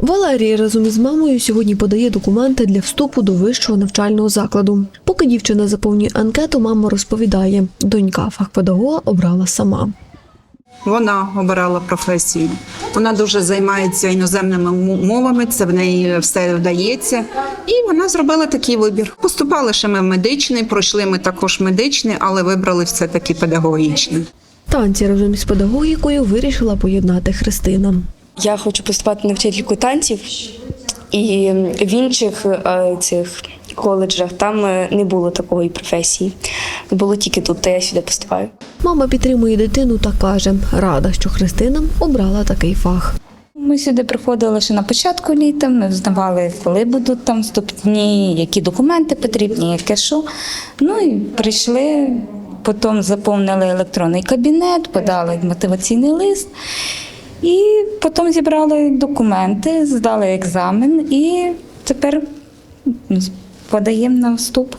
Валерія разом із мамою сьогодні подає документи для вступу до вищого навчального закладу. Поки дівчина заповнює анкету, мама розповідає, донька фахпедагога обрала сама. Вона обирала професію. Вона дуже займається іноземними мовами, це в неї все вдається. І вона зробила такий вибір. Поступали ще ми в медичний, пройшли ми також медичний, але вибрали все-таки педагогічний. Танці разом із педагогікою вирішила поєднати Христина. Я хочу поступати на вчительку танців, і в інших е, цих коледжах там е, не було такої професії. Було тільки тут, то я сюди поступаю. Мама підтримує дитину та каже, рада, що Христина обрала такий фах. Ми сюди приходили ще на початку літа. Ми знавали, коли будуть там вступні, які документи потрібні, яке що. Ну і прийшли, потім заповнили електронний кабінет, подали мотиваційний лист. І потім зібрали документи, здали екзамен і тепер подаємо на вступ.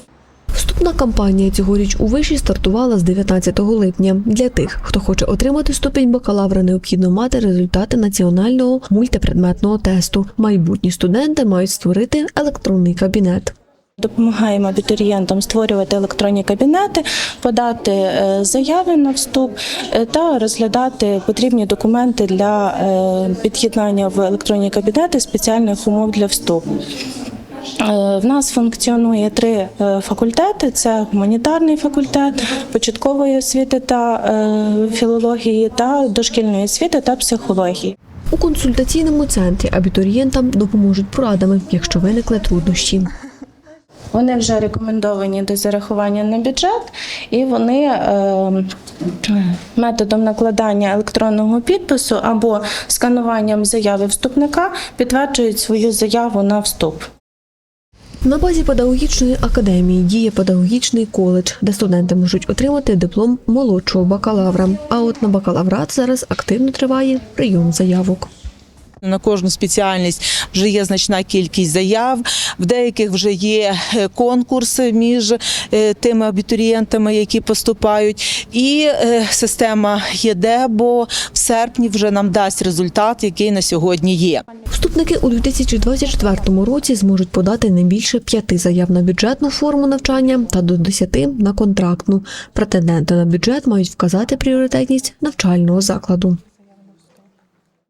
Вступна кампанія цьогоріч у виші стартувала з 19 липня. Для тих, хто хоче отримати ступінь бакалавра, необхідно мати результати національного мультипредметного тесту. Майбутні студенти мають створити електронний кабінет. Допомагаємо абітурієнтам створювати електронні кабінети, подати е, заяви на вступ е, та розглядати потрібні документи для е, під'єднання в електронні кабінети спеціальних умов для вступу. В нас функціонує три факультети: це гуманітарний факультет, початкової освіти та філології, та дошкільної освіти та психології. У консультаційному центрі абітурієнтам допоможуть порадами, якщо виникли труднощі. Вони вже рекомендовані до зарахування на бюджет, і вони е, методом накладання електронного підпису або скануванням заяви вступника підтверджують свою заяву на вступ. На базі педагогічної академії діє педагогічний коледж, де студенти можуть отримати диплом молодшого бакалавра. А от на бакалаврат зараз активно триває прийом заявок. На кожну спеціальність вже є значна кількість заяв. В деяких вже є е, конкурси між е, тими абітурієнтами, які поступають. І е, система ЄДЕБО в серпні вже нам дасть результат, який на сьогодні є. Вступники у 2024 році зможуть подати не більше п'яти заяв на бюджетну форму навчання та до десяти на контрактну. Претенденти на бюджет мають вказати пріоритетність навчального закладу.